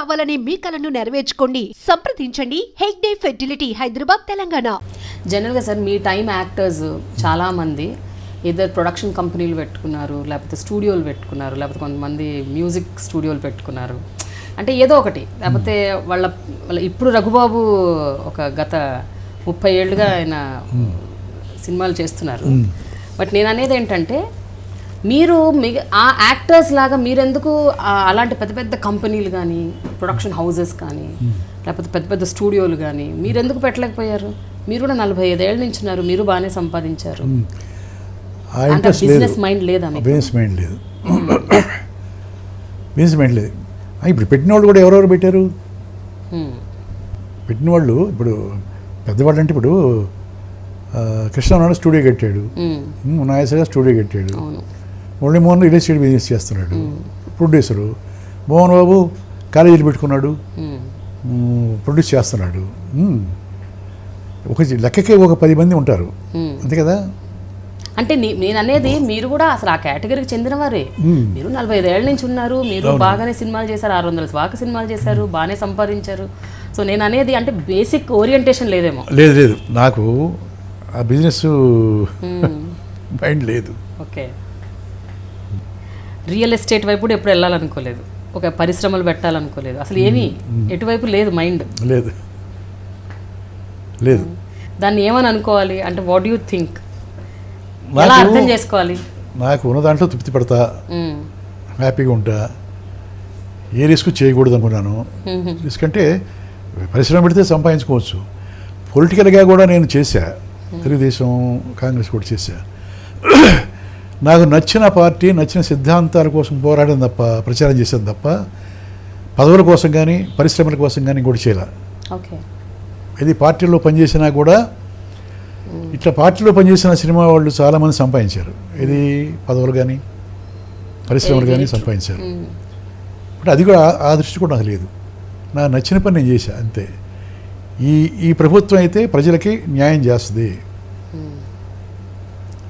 కావాలనే మీ కలను నెరవేర్చుకోండి. సంప్రదించండి. హెగ్డే ఫెర్టిలిటీ హైదరాబాద్ తెలంగాణ. జనరల్గా సార్ మీ టైం యాక్టర్స్ చాలామంది ఇద్దరు ప్రొడక్షన్ కంపెనీలు పెట్టుకున్నారు లేకపోతే స్టూడియోలు పెట్టుకున్నారు లేకపోతే కొంతమంది మ్యూజిక్ స్టూడియోలు పెట్టుకున్నారు. అంటే ఏదో ఒకటి లేకపోతే వాళ్ళ వాళ్ళ ఇప్పుడు రఘుబాబు ఒక గత ముప్పై ఏళ్ళుగా ఆయన సినిమాలు చేస్తున్నారు. బట్ నేను అనేది ఏంటంటే మీరు మిగ ఆ యాక్టర్స్ లాగా మీరెందుకు అలాంటి పెద్ద పెద్ద కంపెనీలు కానీ ప్రొడక్షన్ హౌసెస్ కానీ లేకపోతే పెద్ద పెద్ద స్టూడియోలు కానీ మీరెందుకు పెట్టలేకపోయారు? మీరు కూడా నలభై ఐదేళ్ళ నుంచి ఉన్నారు మీరు బాగానే సంపాదించారు. లేదు. బిజినెస్ మైండ్ లేదా బిజినెస్ మైండ్ లేదు. బిజినెస్ మైండ్ లేదు. ఆ, ఇప్పుడు పెట్టిన వాళ్ళు కూడా ఎవరెవరు పెట్టారు. పెట్టిన వాళ్ళు ఇప్పుడు పెద్దవాళ్ళు అంటే ఇప్పుడు కృష్ణనారాయణ స్టూడియో కట్టాడు. నాగేశ్వర స్టూడియో కట్టాడు. అవును. మురళీమోహన్ రియల్ ఎస్టేట్ బిజినెస్ చేస్తున్నాడు? ప్రొడ్యూసరు. మోహన్ బాబు కాలేజీలు పెట్టుకున్నాడు. Hmm. ప్రొడ్యూస్ చేస్తున్నాడు. ఉమ్. ఒక లెక్కకే ఒక పది మంది ఉంటారు. Hmm. అంతే కదా? అంటే నేను అనేది మీరు కూడా అసలు ఆ కేటగిరీకి చెందినవారే. మీరు నలభై ఐదేళ్ళ నుంచి ఉన్నారు. మీరు బాగానే సినిమాలు చేశారు. ఆరు వందల స్వాక సినిమాలు చేశారు. బాగానే సంపాదించారు. సో నేను అనేది అంటే బేసిక్ ఓరియంటేషన్ లేదేమో. లేదు లేదు. నాకు ఆ బిజినెస్ మైండ్ లేదు. ఓకే. రియల్ ఎస్టేట్ వైపు కూడా ఎప్పుడు వెళ్ళాలనుకోలేదు. ఒక పరిశ్రమలు పెట్టాలనుకోలేదు. అసలు ఏమీ ఎటువైపు లేదు మైండ్. లేదు. లేదు. దాన్ని ఏమని అనుకోవాలి? అంటే వాట్ యూ థింక్ ఎలా అర్థం చేసుకోవాలి? నాకు ఉన్న దాంట్లో తృప్తి పడతా. హ్యాపీగా ఉంటా. ఏ రిస్క్ చేయకూడదు అనుకున్నాను. రిస్క్ అంటే పరిశ్రమ పెడితే సంపాదించుకోవచ్చు. పొలిటికల్గా కూడా నేను చేశా. తెలుగుదేశం కాంగ్రెస్ కూడా చేశా. నాకు నచ్చిన పార్టీ నచ్చిన సిద్ధాంతాల కోసం పోరాడడం తప్ప ప్రచారం చేసేది తప్ప పదవుల కోసం కానీ పరిశ్రమల కోసం కానీ ఇంకోటి చేయాల. ఇది పార్టీలో పనిచేసినా కూడా ఇట్లా పార్టీలో పనిచేసిన సినిమా వాళ్ళు చాలామంది సంపాదించారు. ఇది పదవులు కానీ పరిశ్రమలు కానీ సంపాదించారు. బట్ అది కూడా ఆ- ఆ దృష్టి కూడా నాకు లేదు. నా నచ్చిన పని నేను చేశా అంతే. ఈ ఈ ప్రభుత్వం అయితే ప్రజలకి న్యాయం చేస్తుంది.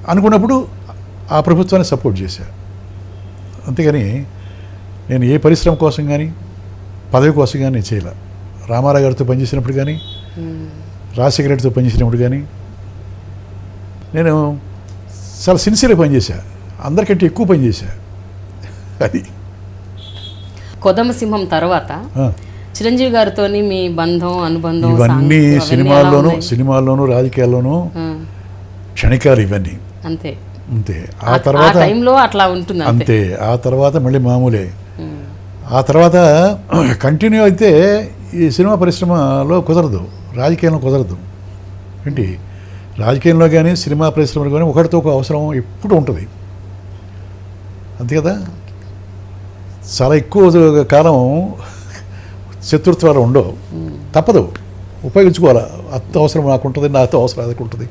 అనుకున్నప్పుడు ఆ ప్రభుత్వాన్ని సపోర్ట్ చేశా. అంతేగాని నేను ఏ పరిశ్రమ కోసం కానీ పదవి కోసం కానీ నేను చేయలే. రామారావు గారితో పనిచేసినప్పుడు కానీ మ్మ్. రాజశేఖర రెడ్డితో పనిచేసినప్పుడు కానీ నేను చాలా సిన్సియర్గా పనిచేశా. అందరికంటే ఎక్కువ పనిచేశా. అది. కొదమ సింహం తర్వాత. చిరంజీవి గారితో మీ బంధం అనుబంధం ఇవన్నీ సినిమాల్లోనూ? సినిమాల్లోనూ రాజకీయాల్లోనూ క్షణికాలు ఇవన్నీ. అంతే. అంతే. ఆ తర్వాత టైంలో అట్లా ఉంటుంది అంతే. ఆ తర్వాత మళ్ళీ మామూలే. ఆ తర్వాత కంటిన్యూ అయితే ఈ సినిమా పరిశ్రమలో కుదరదు. రాజకీయంలో కుదరదు. ఏంటి? రాజకీయంలో కానీ సినిమా పరిశ్రమలో కానీ ఒకటితో ఒక అవసరం ఎప్పుడు ఉంటుంది. అంతే కదా? చాలా ఎక్కువ కాలం శత్రుత్వాలు ఉండవు. తప్పదు. ఉపయోగించుకోవాలి. అత్త అవసరం నాకు ఉంటుంది నాతో అవసరం అదొక ఉంటుంది.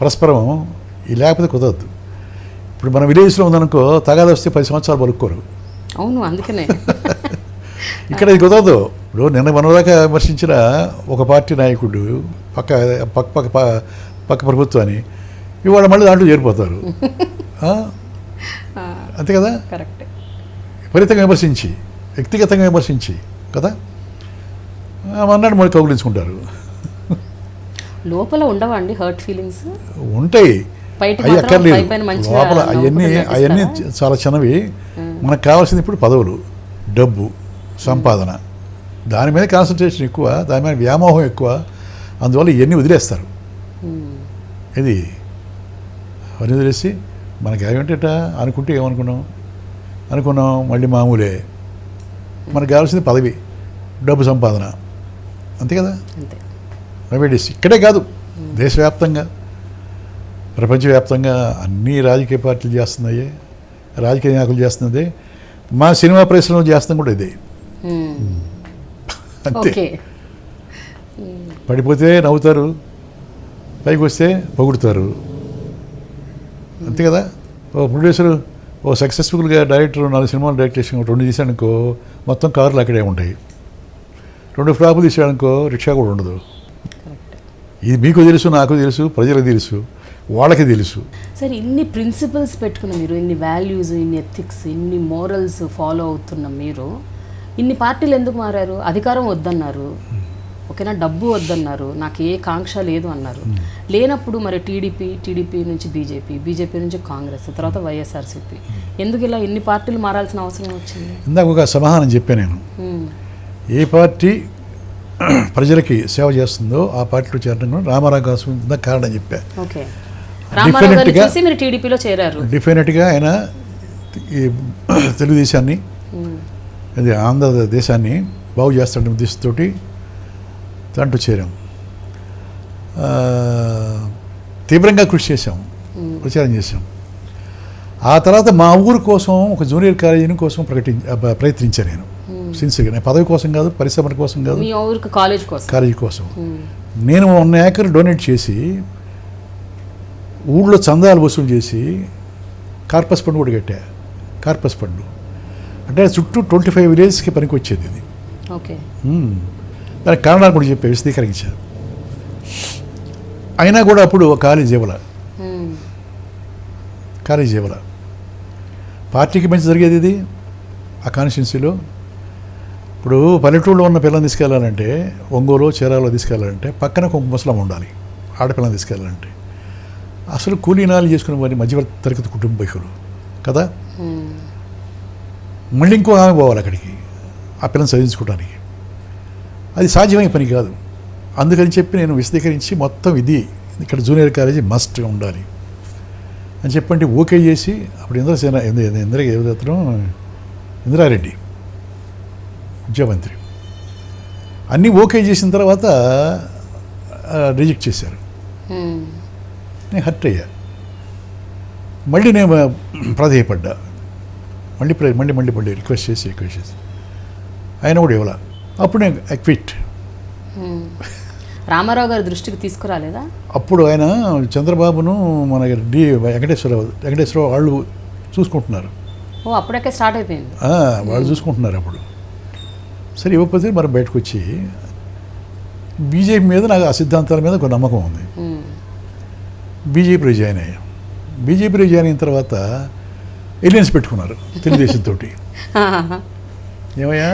పరస్పరం లేకపోతే కుదరదు. ఇప్పుడు మన విలేజ్లో ఉందనుకో తగాదా వస్తే పది సంవత్సరాలు పలుక్కోరు అవును అందుకనే. ఇక్కడ ఇది కుదరదు. ఇప్పుడు నిన్న మనదాకా విమర్శించిన ఒక పార్టీ నాయకుడు పక్క పక్క పక్క పక్క ప్రభుత్వాన్ని ఇవాళ మళ్ళీ దాంట్లో చేరిపోతారు? అంతే కదా? కరెక్ట్. విపరీతంగా విమర్శించి వ్యక్తిగతంగా విమర్శించి కదా? ఆ, మన్నాడు మళ్ళీ కౌగులించుకుంటారు. లోపల ఉండవా అండి హర్ట్ ఫీలింగ్స్ ఉంటాయి. అక్కర్లేదు. లోపల అవన్నీ? అవన్నీ చాలా చిన్నవి. మనకు కావాల్సింది ఇప్పుడు పదవులు డబ్బు సంపాదన. దాని మీద కాన్సన్ట్రేషన్ ఎక్కువ దాని మీద వ్యామోహం ఎక్కువ. అందువల్ల ఇవన్నీ వదిలేస్తారు. ఇది అవన్నీ వదిలేసి మనకి ఏమిటట? అనుకుంటే ఏమనుకున్నాం? అనుకున్నాం మళ్ళీ మామూలే. మనకు కావాల్సింది పదవి డబ్బు సంపాదన. అంతే కదా? ప్రైవేట్ ఇక్కడే కాదు. దేశవ్యాప్తంగా. ప్రపంచవ్యాప్తంగా అన్ని రాజకీయ పార్టీలు చేస్తున్నాయి. రాజకీయ నాయకులు చేస్తున్నదే. మా సినిమా పరిశ్రమ చేస్తాం కూడా ఇదే. ఉమ్, అంతే. పడిపోతే నవ్వుతారు పైకి వస్తే పొగుడుతారు. అంతే కదా? ఓ ప్రొడ్యూసర్ ఓ సక్సెస్ఫుల్గా డైరెక్టర్ నాలుగు సినిమాలు డైరెక్ట్ చేసి రెండు తీసాడనుకో మొత్తం కార్లు అక్కడే ఉంటాయి. రెండు ఫ్లాపులు తీసాడనుకో రిక్షా కూడా ఉండదు. ఇది మీకు తెలుసు నాకు తెలుసు ప్రజలకు తెలుసు. వాళ్ళకి తెలుసు. సరే ఇన్ని ప్రిన్సిపల్స్ పెట్టుకున్న మీరు ఇన్ని వాల్యూస్ ఇన్ని ఎథిక్స్ ఇన్ని మోరల్స్ ఫాలో అవుతున్న మీరు ఇన్ని పార్టీలు ఎందుకు మారారు? అధికారం వద్దన్నారు. ఓకేనా? డబ్బు వద్దన్నారు. నాకు ఏ కాంక్ష లేదు అన్నారు. లేనప్పుడు మరి టీడీపీ టీడీపీ నుంచి బీజేపీ బీజేపీ నుంచి కాంగ్రెస్ తర్వాత వైఎస్ఆర్సీపీ. ఎందుకు ఇలా ఇన్ని పార్టీలు మారాల్సిన అవసరం వచ్చింది? ఇందాక ఒక సమాధానం చెప్పాను నేను. ఏ పార్టీ ప్రజలకి సేవ చేస్తుందో ఆ పార్టీలో చేరడం కూడా రామారావు కోసం కారణం చెప్పా. ఓకే. రామారావు గారిని Definitely గా- చూసి మీరు టీడీపీలో చేరారు. డెఫినెట్గా ఆయన ఈ తెలుగుదేశాన్ని ఉమ్, అది ఆంధ్రదేశాన్ని బాగు చేస్తాడనే ఉద్దేశంతో దాంట్లో చేరాం. తీవ్రంగా కృషి చేశాం ప్రచారం చేశాం. ఆ తర్వాత మా ఊరు కోసం ఒక జూనియర్ కాలేజీని కోసం ప్రకటి అబ్బ- ప్రయత్నించాను నేను. సిన్సియర్గా నేను పదవి కోసం కాదు పరిశ్రమల కోసం కాదు కాలేజ్ కోసం. కాలేజీ కోసం. నేను వన్ ఏకర్ డొనేట్ చేసి ఊళ్ళో చందాలు వసూలు చేసి కార్పస్ ఫండ్ కూడా కట్టా. కార్పస్ ఫండ్ అంటే చుట్టూ ట్వంటీ ఫైవ్ విలేజ్కి పనికి వచ్చేది ఇది ఓకే. దానికి కారణాలు కూడా చెప్పే విశదీకరించారు. అయినా కూడా అప్పుడు కాలేజ్ ఇవ్వాల ఉమ్, కాలేజ్ ఇవ్వాల పార్టీకి మంచి జరిగేది ఇది ఆ కాన్స్టిట్యున్సీలో. ఇప్పుడు పల్లెటూరులో ఉన్న పిల్లల్ని తీసుకెళ్ళాలంటే ఒంగోలు చీరాలో తీసుకెళ్ళాలంటే పక్కన ఒక ముసలం ఉండాలి ఆడపిల్లని తీసుకెళ్ళాలంటే. అసలు కూలీనాలు చేసుకునే వారి మధ్య తరగతి కుటుంబీకులు కదా? మళ్ళీ ఇంకో ఆమె పోవాలి అక్కడికి ఆ పిల్లని చదివించుకోవడానికి అది సాధ్యమయ్యే పని కాదు. అందుకని చెప్పి నేను విశదీకరించి మొత్తం ఇది ఇక్కడ జూనియర్ కాలేజీ మస్ట్ ఉండాలి అని చెప్పంటే ఓకే చేసి అప్పుడు ఇంద్రసేన ఇంద్ర ఎవరతను ఇందిరారెడ్డి విద్యామంత్రి అన్నీ ఓకే చేసిన తర్వాత రిజెక్ట్ చేశారు. నేను హర్ట్ అయ్యా. మళ్ళీ నేను ప్రాధేయపడ్డా. మళ్ళీ ప్ర- మళ్ళీ మళ్ళీ మళ్ళీ రిక్వెస్ట్ చేసి రిక్వెస్ట్ చేసి. ఆయన కూడా ఇవ్వాల. అప్పుడు నేను క్విట్ ఉమ్. రామారావు గారి దృష్టికి తీసుకురాలేదా? అప్పుడు ఆయన చంద్రబాబును మన డి వెంకటేశ్వరరావు వెంకటేశ్వరరావు వాళ్ళు చూసుకుంటున్నారు. ఓ అప్పుడకే స్టార్ట్ అయిపోయింది. వాళ్ళు చూసుకుంటున్నారు అప్పుడు. సరే ఇవ్వకపోతే మరి బయటకు వచ్చి బీజేపీ మీద నాకు ఆ సిద్ధాంతాల మీద ఒక నమ్మకం ఉంది. బీజేపీలో జాయిన్ అయ్యాం. బీజేపీలో జాయిన్ అయిన తర్వాత ఎలియన్స్ పెట్టుకున్నారు తెలుగుదేశంతో ఏమయ్యా?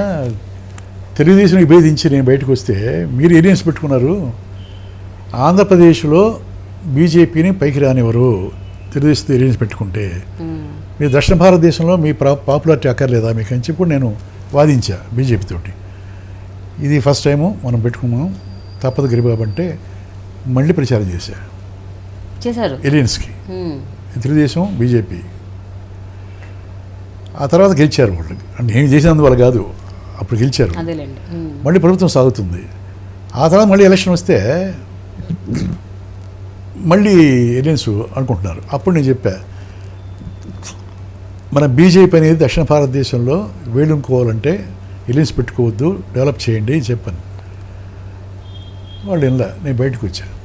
తెలుగుదేశం విభేదించి నేను బయటకు వస్తే మీరు ఎలియన్స్ పెట్టుకున్నారు. ఆంధ్రప్రదేశ్లో బీజేపీని పైకి రానివ్వరు. తెలుగుదేశంతో ఎలియన్స్ పెట్టుకుంటే. ఉమ్, మీ దక్షిణ భారతదేశంలో మీ ప్రా పాపులారిటీ అక్కర్లేదా మీకు అని చెప్పి నేను వాదించా బీజేపీతోటి ఇది ఫస్ట్ టైము మనం పెట్టుకున్నాం. తప్పదు గిరిబాబు అంటే మళ్ళీ ప్రచారం చేశా. చేశారు. ఎలియన్స్కి. తెలుగుదేశం బీజేపీ. ఆ తర్వాత గెలిచారు వాళ్ళు అంటే ఏం చేసినందువల్ల కాదు అప్పుడు గెలిచారు. మళ్ళీ ప్రభుత్వం సాగుతుంది. ఆ తర్వాత మళ్ళీ ఎలక్షన్ వస్తే మళ్ళీ ఎలియన్స్ అనుకుంటున్నారు. అప్పుడు నేను చెప్పా మన బీజేపీ అనేది దక్షిణ భారతదేశంలో వేడుకోవాలంటే ఎలియన్స్ పెట్టుకోవద్దు డెవలప్ చేయండి అని చెప్పాను. వాళ్ళు ఇలా నేను బయటకు వచ్చాను